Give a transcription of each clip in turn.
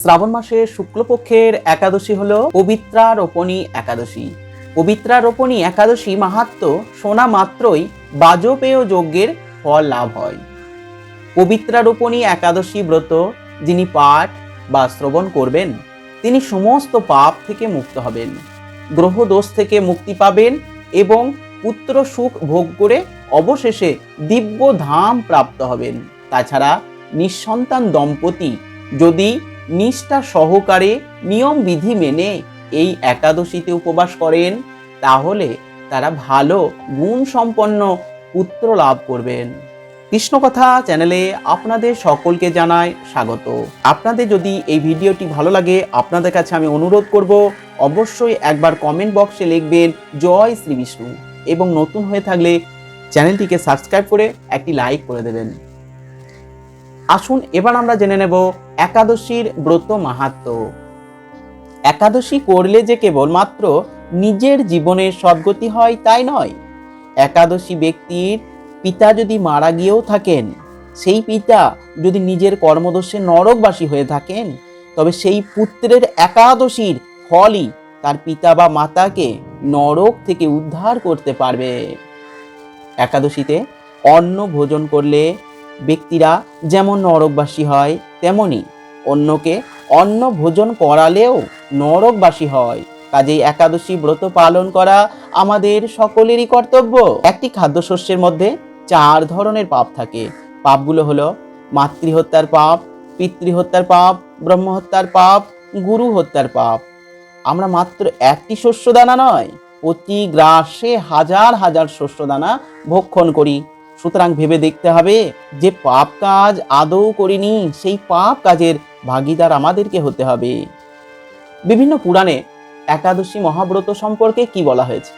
শ্রাবণ মাসের শুক্লপক্ষের একাদশী হল পবিত্রারোপণী একাদশী। পবিত্রারোপণী একাদশী মাহাত্ম শোনা মাত্রই বাজপেয় যজ্ঞের ফল লাভ হয়। পবিত্রারোপণী একাদশী ব্রত যিনি পাঠ বা শ্রবণ করবেন, তিনি সমস্ত পাপ থেকে মুক্ত হবেন গ্রহ দোষ থেকে মুক্তি পাবেন এবং পুত্র সুখ ভোগ করে অবশেষে দিব্য ধাম প্রাপ্ত হবেন। তাছাড়া নিঃসন্তান দম্পতি যদি নিষ্ঠা সহকারে নিয়ম বিধি মেনে এই একাদশীতে উপবাস করেন, তাহলে তারা ভালো গুণ সম্পন্ন পুত্র লাভ করবেন। কৃষ্ণকথা চ্যানেলে আপনাদের সকলকে জানায় স্বাগত। আপনাদের যদি এই ভিডিওটি ভালো লাগে, আপনাদের কাছে আমি অনুরোধ করব, অবশ্যই একবার কমেন্ট বক্সে লিখবেন, জয় শ্রী বিষ্ণু এবং নতুন হয়ে থাকলে চ্যানেলটিকে সাবস্ক্রাইব করে একটি লাইক করে দেবেন। আসুন এবার আমরা জেনে নেব একাদশীর ব্রত মাহাত্ম। একাদশী করলে যে কেবলমাত্র নিজের জীবনের সদ্গতি হয় তাই নয়। একাদশী ব্যক্তির পিতা যদি মারা গিয়েও থাকেন, সেই পিতা যদি নিজের কর্মদোষে নরকবাসী হয়ে থাকেন, তবে সেই পুত্রের একাদশীর ফলই তার পিতা বা মাতাকে নরক থেকে উদ্ধার করতে পারবে। একাদশীতে অন্ন ভোজন করলে ব্যক্তিরা যেমন নরকবাসী হয়, তেমনি অন্যকে অন্ন ভোজন করালেও নরকবাসী হয়। কাজেই একাদশী ব্রত পালন করা আমাদের সকলেরই কর্তব্য। একটি খাদ্যশস্যের মধ্যে চার ধরনের পাপ থাকে। পাপগুলো হলো মাতৃহত্যার পাপ, পিতৃহত্যার পাপ, ব্রহ্মহত্যার পাপ গুরু হত্যার পাপ। আমরা মাত্র একটি শস্যদানা নয়, প্রতি গ্রাসে হাজার হাজার শস্যদানা ভক্ষণ করি। সুতরাং ভেবে দেখতে হবে যে পাপ কাজ আদৌ করিনি, সেই পাপ কাজের ভাগিদার আমাদেরকে হতে হবে। বিভিন্ন পুরাণে একাদশী মহাব্রত সম্পর্কে কি বলা হয়েছে?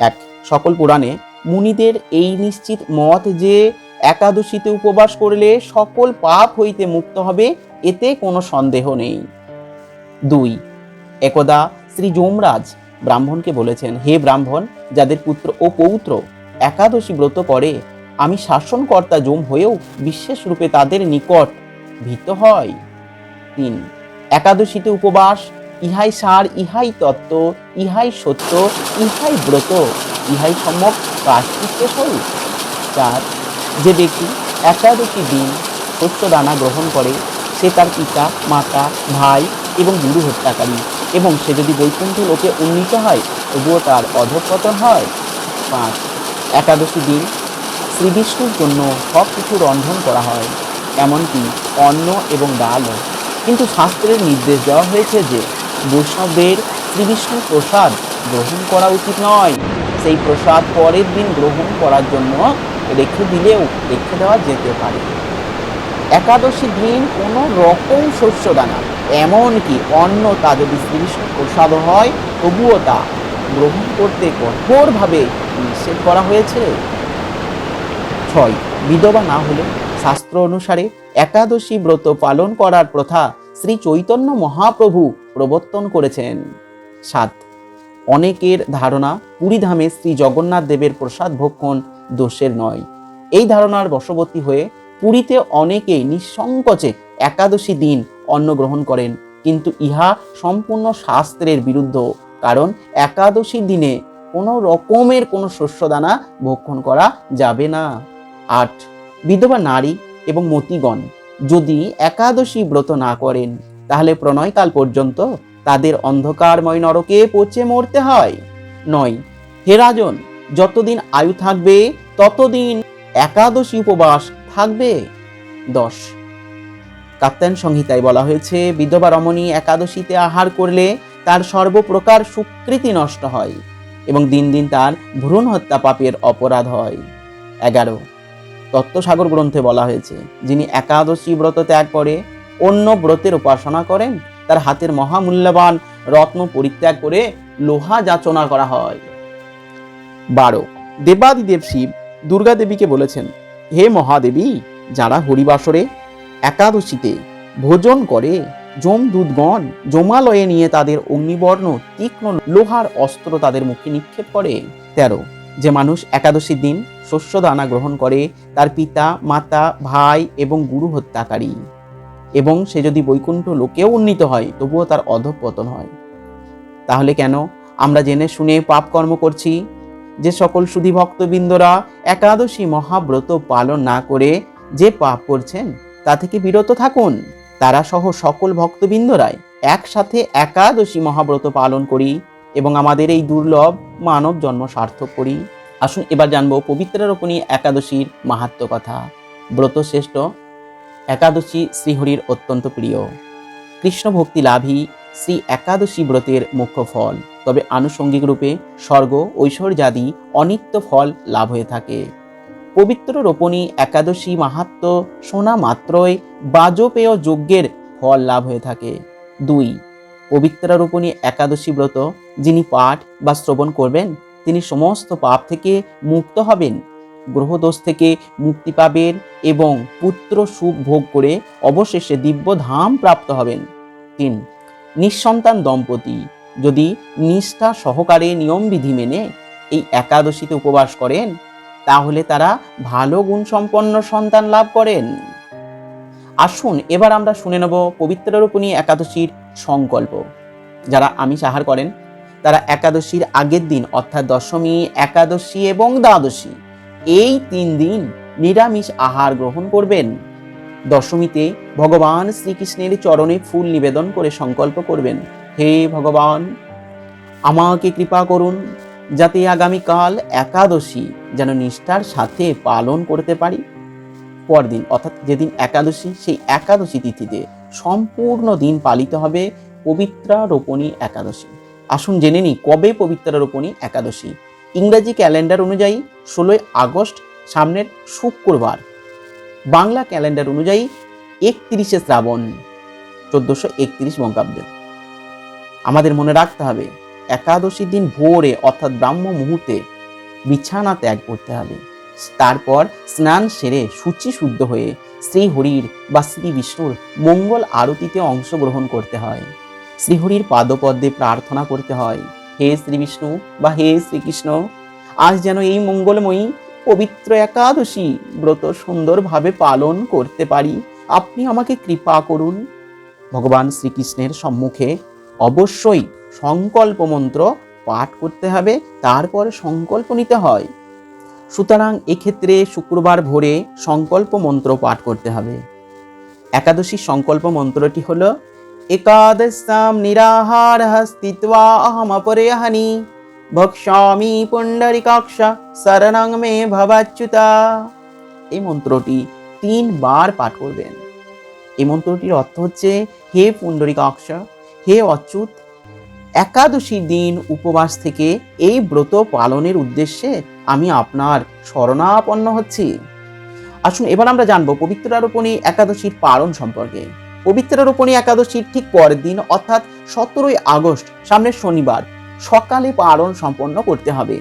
এক, সকল পুরাণে মুনিদের এই নিশ্চিত মত যে একাদশীতে উপবাস করলে সকল পাপ হইতে মুক্ত হবে, এতে কোনো সন্দেহ নেই। দুই, একদা শ্রী যমরাজ ব্রাহ্মণকে বলেছেন, হে ব্রাহ্মণ, যাদের পুত্র ও পৌত্র একাদশী ব্রত করে, আমি শাসনকর্তা যম হয়েও বিশেষ রূপে তাদের নিকট ভীত হয় তিন, একাদশীতে উপবাস, ইহাই সার, ইহাই তত্ত্ব, ইহাই সত্য, ইহাই ব্রত, ইহাই সম্যক কাষ্টিত্য স্বরূপ চার, যে ব্যক্তি একাদশী দিন শস্য দানা গ্রহণ করে, সে তার পিতা, মাতা, ভাই এবং গুরু হত্যাকারী এবং সে যদি বৈকুণ্ঠ লোকে উন্নীত হয়, তবুও তার অধঃপতন হয়। পাঁচ একাদশী দিন শ্রীবিষ্ণুর জন্য সব কিছু রন্ধন করা হয়, এমনকি অন্ন এবং ডালও। কিন্তু শাস্ত্রের নির্দেশ দেওয়া হয়েছে যে বৈষ্ণবদের শ্রীবিষ্ণু প্রসাদ গ্রহণ করা উচিত নয়। সেই প্রসাদ পরের দিন গ্রহণ করার জন্য রেখে দিলেও রেখে দেওয়া যেতে পারে। একাদশী দিন কোনো রকম শস্য দানা এমনকি অন্ন তা যদি শ্রীবিষ্ণু প্রসাদ হয়, তবুও তা গ্রহণ করতে কঠোরভাবে নিষেধ করা হয়েছে। ছয়, বিধবা না হলে শাস্ত্র অনুসারে একাদশী ব্রত পালন করার প্রথা শ্রী চৈতন্য মহাপ্রভু প্রবর্তন করেছেন। সাত, অনেকের ধারণা পুরীধামে শ্রী জগন্নাথ দেবের প্রসাদ ভক্ষণ দোষের নয়। এই ধারণার বশবর্তী হয়ে পুরীতে অনেকেই নিঃসংকোচে একাদশী দিন অন্ন গ্রহণ করেন, কিন্তু ইহা সম্পূর্ণ শাস্ত্রের বিরুদ্ধ। কারণ একাদশী দিনে কোনো রকমের কোনো শস্যদানা ভক্ষণ করা যাবে না। আট, বিধবা নারী এবং মতিগণ, যদি একাদশী ব্রত না করেন, তাহলে প্রণয়কাল পর্যন্ত তাদের অন্ধকারময় নরকে পচে মরতে হয়। নয়, হে রাজন, যতদিন আয়ু থাকবে, ততদিন একাদশী উপবাস থাকবে। দশ কাপ্তায়ন সংহিতায় বলা হয়েছে, বিধবা রমণী একাদশীতে আহার করলে তার সর্বপ্রকার সুকৃতি নষ্ট হয় এবং দিন দিন তার ভ্রূণ হত্যা পাপের অপরাধ হয়। এগারো, তত্ত্বসাগর গ্রন্থে বলা হয়েছে, যিনি একাদশী ব্রত ত্যাগ করে অন্য ব্রতের উপাসনা করেন, তার হাতের মহামূল্যবান রত্ন পরিত্যাগ করে লোহা যাচনা করা হয়। বারো, দেবাদিদেব শিব দুর্গা দেবীকে বলেছেন, হে মহাদেবী, যারা হরিবাসরে একাদশীতে ভোজন করে যম দুধগণ জমালয়ে নিয়ে তাদের অগ্নিবর্ণ, তীক্ষ্ণ লোহার অস্ত্র তাদের মুখে নিক্ষেপ করে। তেরো, যে মানুষ একাদশীর দিন শস্য দানা গ্রহণ করে, তার পিতা, মাতা, ভাই এবং গুরু হত্যাকারী। এবং সে যদি বৈকুণ্ঠ লোকেও উন্নীত হয়, তবুও তার অধঃপতন হয়। তাহলে কেন? আমরা জেনে শুনে পাপ কর্ম করছি। যে সকল সুধী ভক্তবৃন্দরা একাদশী মহাব্রত পালন না করে যে পাপ করছেন, তা থেকে বিরত থাকুন। তারা সহ সকল ভক্তবৃন্দরাই একসাথে একাদশী মহাব্রত পালন করি এবং আমাদের এই দুর্লভ মানব জন্ম সার্থক করি। আসুন এবার জানব পবিত্রারোপণী একাদশীর মাহাত্ম কথা। ব্রত শ্রেষ্ঠ, একাদশী শ্রীহরির অত্যন্ত প্রিয়। কৃষ্ণ ভক্তি লাভই শ্রী একাদশী ব্রতের মুখ্য ফল। তবে আনুষঙ্গিক রূপে স্বর্গ, ঐশ্বর্যাদি অনিত্য ফল লাভ হয়ে থাকে। পবিত্র রোপণী একাদশী মাহাত্ম শোনা মাত্রই বাজপেয় যজ্ঞের ফল লাভ হয়ে থাকে। দুই পবিত্রারোপণী একাদশী ব্রত যিনি পাঠ বা শ্রবণ করবেন, তিনি সমস্ত পাপ থেকে মুক্ত হবেন। গ্রহদোষ থেকে মুক্তি পাবেন এবং পুত্র সুখ ভোগ করে অবশেষে দিব্য ধাম প্রাপ্ত হবেন। তিন, নিঃসন্তান দম্পতি যদি নিষ্ঠা সহকারে নিয়মবিধি মেনে এই একাদশীতে উপবাস করেন তাহলে তারা ভালো গুণসম্পন্ন সন্তান লাভ করেন। আসুন, এবার আমরা শুনে নেব পবিত্র পবিত্ররূপণী একাদশীর সংকল্প। যারা আমিষ আহার করেন, তারা একাদশীর আগের দিন, অর্থাৎ দশমী, একাদশী এবং দ্বাদশী, এই তিন দিন নিরামিষ আহার গ্রহণ করবেন। দশমীতে ভগবান শ্রীকৃষ্ণের চরণে ফুল নিবেদন করে সংকল্প করবেন, হে ভগবান, আমাকে কৃপা করুন যাতে আগামীকাল একাদশী যেন নিষ্ঠার সাথে পালন করতে পারি। পরদিন, অর্থাৎ যেদিন একাদশী, সেই একাদশী তিথিতে সম্পূর্ণ দিন পালিত হবে পবিত্রা রোপণী একাদশী। আসুন জেনে নিই, কবে পবিত্রা রোপণী একাদশী? ইংরাজি ক্যালেন্ডার অনুযায়ী ষোলোই আগস্ট, সামনের শুক্রবার। বাংলা ক্যালেন্ডার অনুযায়ী একত্রিশে শ্রাবণ, চোদ্দশো একত্রিশ বঙ্গাব্দে। আমাদের মনে রাখতে হবে একাদশীর দিন ভোরে, অর্থাৎ ব্রাহ্ম মুহূর্তে বিছানা ত্যাগ করতে হবে। তারপর স্নান সেরে সূচি শুদ্ধ হয়ে শ্রী হরির বা শ্রী বিষ্ণুর মঙ্গল আরতিতে অংশগ্রহণ করতে হয়। শ্রীহরির পাদপদ্মে প্রার্থনা করতে হয়, হে শ্রী বিষ্ণু বা হে শ্রীকৃষ্ণ আজ যেন এই মঙ্গলময়ী, পবিত্র একাদশী ব্রত সুন্দরভাবে পালন করতে পারি। আপনি আমাকে কৃপা করুন। ভগবান শ্রীকৃষ্ণের সম্মুখে অবশ্যই সংকল্প মন্ত্র পাঠ করতে হবে, তারপর সংকল্প নিতে হয়। সুতরাং এক্ষেত্রে শুক্রবার ভোরে সংকল্প মন্ত্র পাঠ করতে হবে। একাদশী সংকল্প মন্ত্রটি হলো, একাদশাম নিরাহার স্থিত্বা অহম অপরেহানি ভক্ষ্যামি পুণ্ডরিকাক্ষ শরণং মে ভবাচ্যুতা। এই মন্ত্রটি তিনবার পাঠ করবেন। এই মন্ত্রটির অর্থ হচ্ছে, হে পুণ্ডরিকাক্ষ হে অচ্যুত একাদশীর দিন উপবাস থেকে এই ব্রত পালনের উদ্দেশ্যে আমি আপনার শরণাপন্ন হচ্ছি। আসুন, এবার আমরা জানব পবিত্রারোপণী একাদশীর পালন সম্পর্কে। পবিত্রারোপণী একাদশীর ঠিক পরের দিন, অর্থাৎ সতেরোই আগস্ট, সামনের শনিবার, সকালে পারণ সম্পন্ন করতে হবে।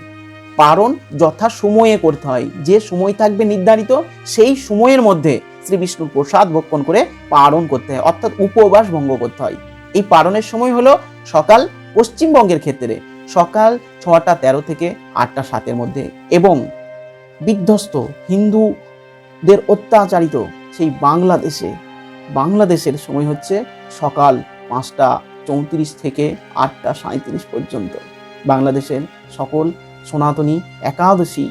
পারণ যথা সময়ে করতে হয়। যে সময় থাকবে নির্ধারিত, সেই সময়ের মধ্যে শ্রী বিষ্ণুর প্রসাদ ভক্ষণ করে পারণ করতে হয়, অর্থাৎ উপবাস ভঙ্গ করতে হয়। এই পারণের সময় হলো সকাল পশ্চিমবঙ্গের ক্ষেত্রে, সকাল ছটা তেরো থেকে আটটা সাতের মধ্যে এবং বিধ্বস্ত হিন্দুদের অত্যাচারিত সেই বাংলাদেশে, বাংলাদেশের সময় হচ্ছে সকাল পাঁচটা চৌত্রিশ থেকে আটটা সাঁত্রিশ পর্যন্ত। বাংলাদেশের সকল সনাতনী একাদশী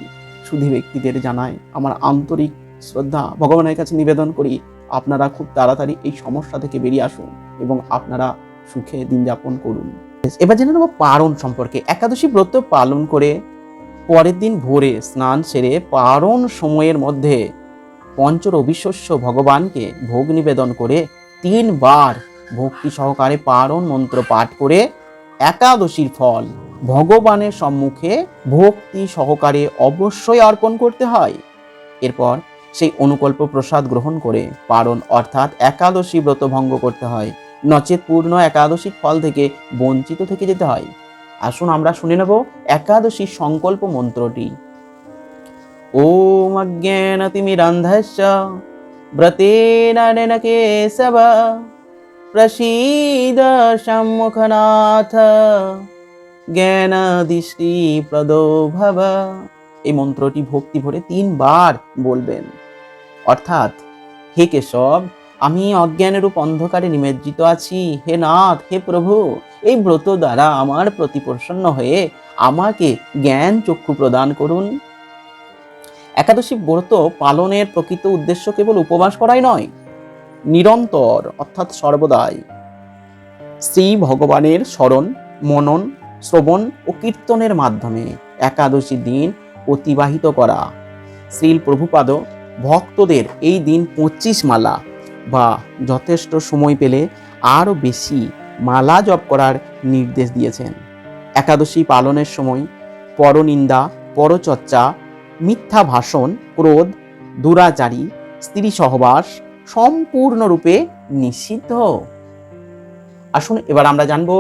সুধী ব্যক্তিদের জানায় আমার আন্তরিক শ্রদ্ধা। ভগবানের কাছে নিবেদন করি আপনারা খুব তাড়াতাড়ি এই সমস্যা থেকে বেরিয়ে আসুন এবং আপনারা সুখে দিন যাপন করুন। এবার জেনে নেব পারণ সম্পর্কে। একাদশী ব্রত পালন করে পরের দিন ভোরে স্নান সেরে পারণ সময়ের মধ্যে পঞ্চরবি শস্য ভগবানকে ভোগ নিবেদন করে তিনবার ভক্তি সহকারে পারণ মন্ত্র পাঠ করে একাদশীর ফল ভগবানের সম্মুখে ভক্তি সহকারে অবশ্যই অর্পণ করতে হয়। এরপর সেই অনুকল্প প্রসাদ গ্রহণ করে পারণ, অর্থাৎ একাদশী ব্রত ভঙ্গ করতে হয়। নচেত পূর্ণ একাদশীর ফল থেকে বঞ্চিত থেকে যেতে হয়। আসুন আমরা শুনে নেব একাদশী সংকল্প মন্ত্রটি। ওম অজ্ঞানতিমিরন্ধস্য ব্রতেন কেশব প্রসীদ সম্মুখনাথ জ্ঞানাদিষ্টি প্রদো ভব এই মন্ত্রটি ভক্তি ভরে তিনবার বলবেন। অর্থাৎ, হে কেশব, আমি অজ্ঞানেরূপ অন্ধকারে নিমজ্জিত আছি। হে নাথ, হে প্রভু, এই ব্রত দ্বারা আমার প্রতি প্রসন্ন হয়ে আমাকে জ্ঞান চক্ষু প্রদান করুন। একাদশী ব্রত পালনের প্রকৃত উদ্দেশ্য কেবল উপবাস করাই নয়, নিরন্তর, অর্থাৎ সর্বদাই। শ্রী ভগবানের স্মরণ, মনন, শ্রবণ ও কীর্তনের মাধ্যমে একাদশী দিন অতিবাহিত করা। শ্রীল প্রভুপাদ ভক্তদের এই দিন পঁচিশ মালা বা যথেষ্ট সময় পেলে আরও বেশি মালা জপ করার নির্দেশ দিয়েছেন। একাদশী পালনের সময় পরনিন্দা, পরচর্চা, মিথ্যা ভাষণ, ক্রোধ, দুরাচারী, স্ত্রী সহবাস সম্পূর্ণরূপে নিষিদ্ধ। আসুন এবার আমরা জানব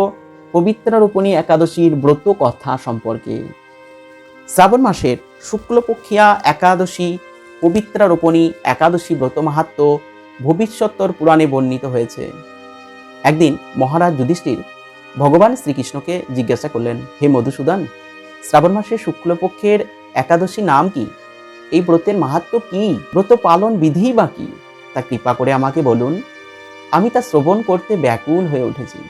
পবিত্রারোপণী একাদশীর ব্রত কথা সম্পর্কে। শ্রাবণ মাসের শুক্লপক্ষিয়া একাদশী পবিত্রারোপণী একাদশী ব্রত মাহাত্ম ভবিষ্যত্তর পুরাণে বর্ণিত হয়েছে। একদিন মহারাজ যুধিষ্ঠির ভগবান শ্রীকৃষ্ণকে জিজ্ঞাসা করলেন, হে মধুসূদন, শ্রাবণ মাসের শুক্লপক্ষের একাদশী নাম কি? এই ব্রতের মাহাত্ম কি? ব্রত পালন বিধি বা কি? তা কৃপা করে আমাকে বলুন, আমি তা শ্রবণ করতে ব্যাকুল হয়ে উঠেছি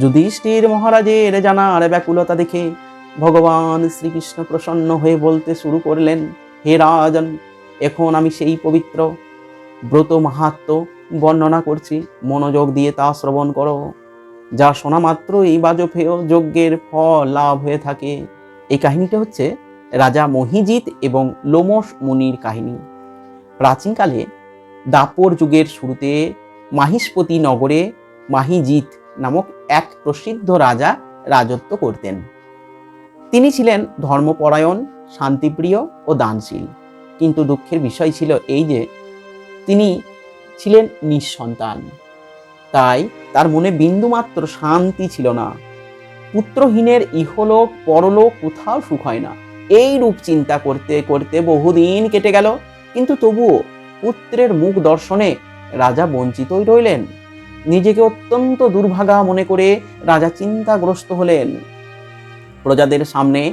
যুধিষ্ঠির মহারাজের জানার ব্যাকুলতা দেখে ভগবান শ্রীকৃষ্ণ প্রসন্ন হয়ে বলতে শুরু করলেন হে রাজন, এখন আমি সেই পবিত্র, ব্রত মাহাত্ম বর্ণনা করছি। মনোযোগ দিয়ে তা শ্রবণ করো, যা শোনা মাত্র এই বাজপেয় যজ্ঞের ফল লাভ হয়ে থাকে। এই কাহিনীটা হচ্ছে রাজা মহিজিৎ এবং লোমস মুনির কাহিনী। প্রাচীনকালে দাপর যুগের শুরুতে মাহিষ্পতি নগরে মাহিজিৎ নামক এক প্রসিদ্ধ রাজা রাজত্ব করতেন। তিনি ছিলেন ধর্মপরায়ণ শান্তিপ্রিয় ও দানশীল। কিন্তু দুঃখের বিষয় ছিল এই যে, তিনি ছিলেন নিঃসন্তান। তাই তার মনে বিন্দুমাত্র শান্তি ছিল না। পুত্রহীনের ইহলোক পরলোক কোথাও সুখ হয় না। এই রূপ চিন্তা করতে করতে বহুদিন কেটে গেল। কিন্তু তবুও পুত্রের মুখ দর্শনে রাজা বঞ্চিতই রইলেন। নিজেকে অত্যন্ত দুর্ভাগা মনে করে রাজা চিন্তাগ্রস্ত হলেন। প্রজাদের সামনে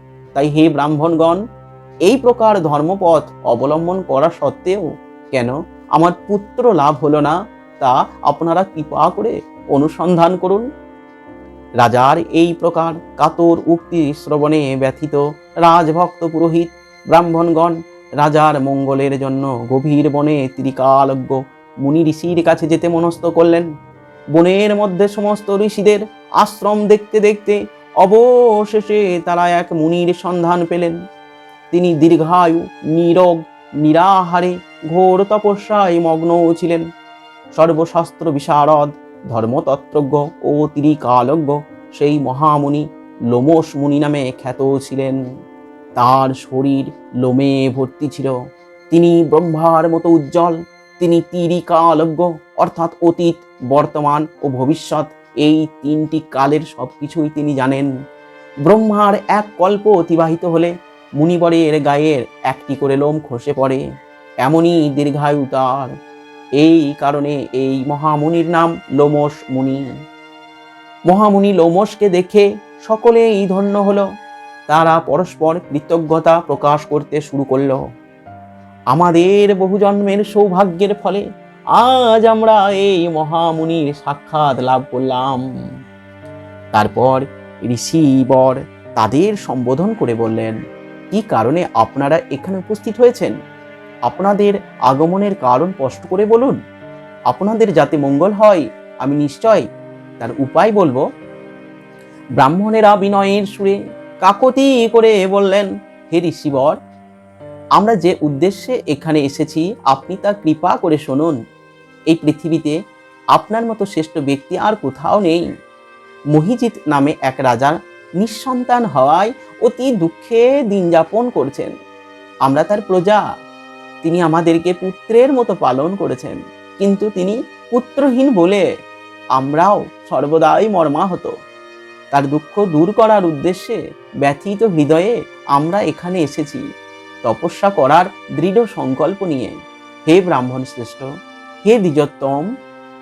তাই হে ব্রাহ্মণগণ, এই প্রকার ধর্মপথ অবলম্বন করা সত্ত্বেও কেন আমার পুত্র লাভ হলো না তা আপনারা কৃপা করে অনুসন্ধান করুন। রাজার এই প্রকার কাতর উক্তি শ্রবণে ব্যথিত রাজভক্ত পুরোহিত ব্রাহ্মণগণ রাজার মঙ্গলের জন্য গভীর বনে ত্রিকালজ্ঞ মুনি ঋষির কাছে যেতে মনস্থ করলেন। বনের মধ্যে সমস্ত ঋষিদের আশ্রম দেখতে দেখতে অবশেষে তারা এক মুনির সন্ধান পেলেন। তিনি দীর্ঘায়ু, নীরব, নিরাহারে, ঘোর তপস্যায় মগ্ন ছিলেন। সর্বশাস্ত্র বিশারদ, ধর্মতত্ত্বজ্ঞ ও ত্রিকালজ্ঞ সেই মহামুনি লোমস মুনি নামে খ্যাত ছিলেন। তার শরীর লোমে ভর্তি ছিল। তিনি ব্রহ্মার মতো উজ্জ্বল। তিনি তিরিকালজ্ঞ, অর্থাৎ অতীত, বর্তমান ও ভবিষ্যৎ। এই তিনটি কালের সব কিছুই তিনি জানেন। ব্রহ্মার এক কল্প অতিবাহিত হলে মুনিবরের গায়ের একটি করে লোম খসে পড়ে। এমনই দীর্ঘায়ু তার। এই কারণে এই মহামুনির নাম লোমস মুনি। মহামুনি লোমসকে দেখে সকলেই ধন্য হলো। তারা পরস্পর কৃতজ্ঞতা প্রকাশ করতে শুরু করল। আমাদের বহু জন্মের সৌভাগ্যের ফলে আজ আমরা এই মহামুনির সাক্ষাৎ লাভ করলাম। তারপর ঋষি বর তাদের সম্বোধন করে বললেন, কি কারণে আপনারা এখানে উপস্থিত হয়েছেন? আপনাদের আগমনের কারণ স্পষ্ট করে বলুন। আপনাদের যাতে মঙ্গল হয়, আমি নিশ্চয় তার উপায় বলব। ব্রাহ্মণেরা বিনয়ের সুরে কাকতি করে বললেন, হে ঋষিবর আমরা যে উদ্দেশ্যে এখানে এসেছি, আপনি তা কৃপা করে শুনুন। এই পৃথিবীতে আপনার মতো শ্রেষ্ঠ ব্যক্তি আর কোথাও নেই। মহিজিৎ নামে এক রাজার নিঃসন্তান হওয়ায় অতি দুঃখে দিন যাপন করছেন। আমরা তার প্রজা। তিনি আমাদেরকে পুত্রের মতো পালন করেছেন। কিন্তু তিনি পুত্রহীন বলে আমরাও সর্বদাই মর্মাহত। তার দুঃখ দূর করার উদ্দেশ্যে ব্যথিত হৃদয়ে আমরা এখানে এসেছি। তপস্যা করার দৃঢ় সংকল্প নিয়ে। হে ব্রাহ্মণ শ্রেষ্ঠ, হে দ্বিজোত্তম,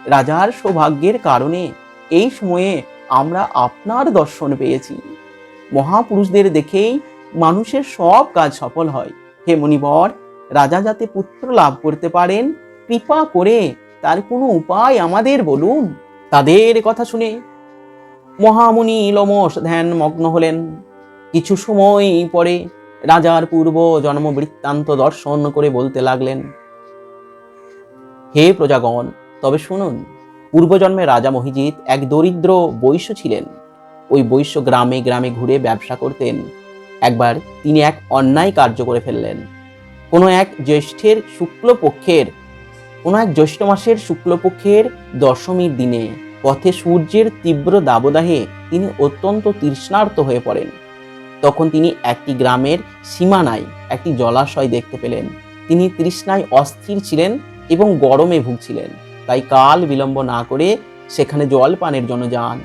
রাজার সৌভাগ্যের কারণে এই সময়ে আমরা আপনার দর্শন পেয়েছি। মহাপুরুষদের দেখেই মানুষের সব কাজ সফল হয়। হে মণিবর, রাজা যাতে পুত্র লাভ করতে পারেন, কৃপা করে তার কোনো উপায় আমাদের বলুন। তাদের কথা শুনে মহামুনি লোমস ধ্যান মগ্ন হলেন। কিছু সময় পরে রাজার পূর্ব জন্ম বৃত্তান্ত দর্শন করে বলতে লাগলেন, হে প্রজাগণ, তবে শুনুন, পূর্বজন্মে রাজা মহিজিৎ এক দরিদ্র বৈশ্য ছিলেন। ওই বৈশ্য গ্রামে গ্রামে ঘুরে ব্যবসা করতেন। একবার তিনি এক অন্যায় কার্য করে ফেললেন। কোনো এক জ্যৈষ্ঠের শুক্লপক্ষের, কোনো এক জ্যৈষ্ঠ মাসের শুক্লপক্ষের দশমীর দিনে পথে সূর্যের তীব্র দাবদাহে তিনি অত্যন্ত তৃষ্ণার্ত হয়ে পড়েন। তখন তিনি একটি গ্রামের সীমানায় একটি জলাশয় দেখতে পেলেন। তিনি তৃষ্ণায় অস্থির ছিলেন এবং গরমে ভুগছিলেন। তাই কাল বিলম্ব না করে সেখানে জল পানের জন্য যান।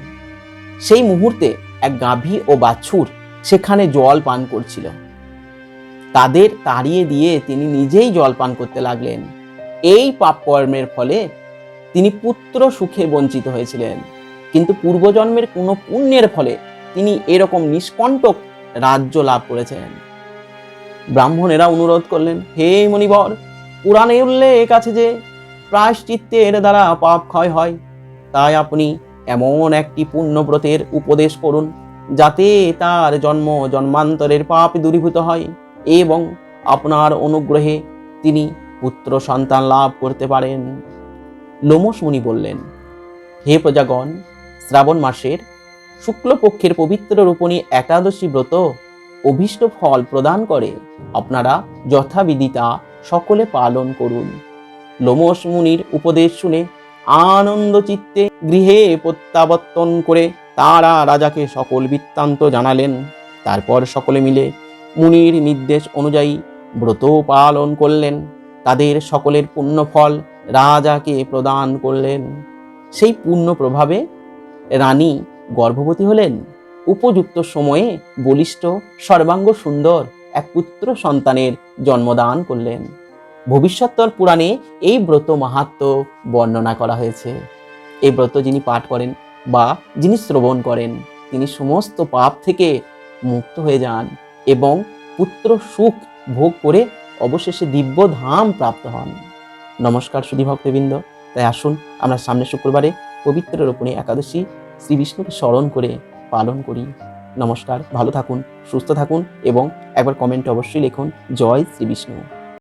সেই মুহূর্তে এক গাভী ও বাছুর সেখানে জল পান করছিল। তাদের তাড়িয়ে দিয়ে তিনি নিজেই জল পান করতে লাগলেন। এই পাপ কর্মের ফলে তিনি পুত্র সুখে বঞ্চিত হয়েছিলেন। কিন্তু পূর্বজন্মের কোনো পুণ্যের ফলে তিনি এরকম নিষ্কণ্টক রাজ্য লাভ করেছেন। ব্রাহ্মণেরা অনুরোধ করলেন, হে মণিবর, পুরাণে উল্লেখ আছে যে প্রায়শ্চিত্তের দ্বারা পাপ ক্ষয় হয়। তাই আপনি এমন একটি পুণ্যব্রতের উপদেশ করুন, যাতে তার জন্ম জন্মান্তরের পাপ দূরীভূত হয় এবং আপনার অনুগ্রহে তিনি পুত্র সন্তান লাভ করতে পারেন। লোমস মুনি বললেন, হে প্রজাগণ, শ্রাবণ মাসের শুক্লপক্ষের পবিত্র রূপণী একাদশী ব্রত অভীষ্ট ফল প্রদান করে, আপনারা যথাবিধি তা সকলে পালন করুন। লোমস মুনির উপদেশ শুনে আনন্দ চিত্তে গৃহে প্রত্যাবর্তন করে তারা রাজাকে সকল বৃত্তান্ত জানালেন। তারপর সকলে মিলে মুনির নির্দেশ অনুযায়ী ব্রত পালন করলেন। তাদের সকলের পুণ্যফল রাজাকে প্রদান করলেন। সেই পূর্ণ প্রভাবে রানী গর্ভবতী হলেন উপযুক্ত সময়ে বলিষ্ঠ, সর্বাঙ্গ সুন্দর এক পুত্র সন্তানের জন্মদান করলেন। ভবিষ্যত্তর পুরাণে এই ব্রত মাহাত্ম বর্ণনা করা হয়েছে। এই ব্রত যিনি পাঠ করেন বা যিনি শ্রবণ করেন, তিনি সমস্ত পাপ থেকে মুক্ত হয়ে যান এবং পুত্র সুখ ভোগ করে অবশেষে দিব্য ধাম প্রাপ্ত হন। নমস্কার সুধী ভক্তবৃন্দ তাই আসুন, আমরা সামনের শুক্রবারে পবিত্র রোপণী একাদশী শ্রী বিষ্ণুকে স্মরণ করে পালন করি। নমস্কার, ভালো থাকুন, সুস্থ থাকুন এবং একবার কমেন্টে অবশ্যই লিখুন, জয় শ্রী বিষ্ণু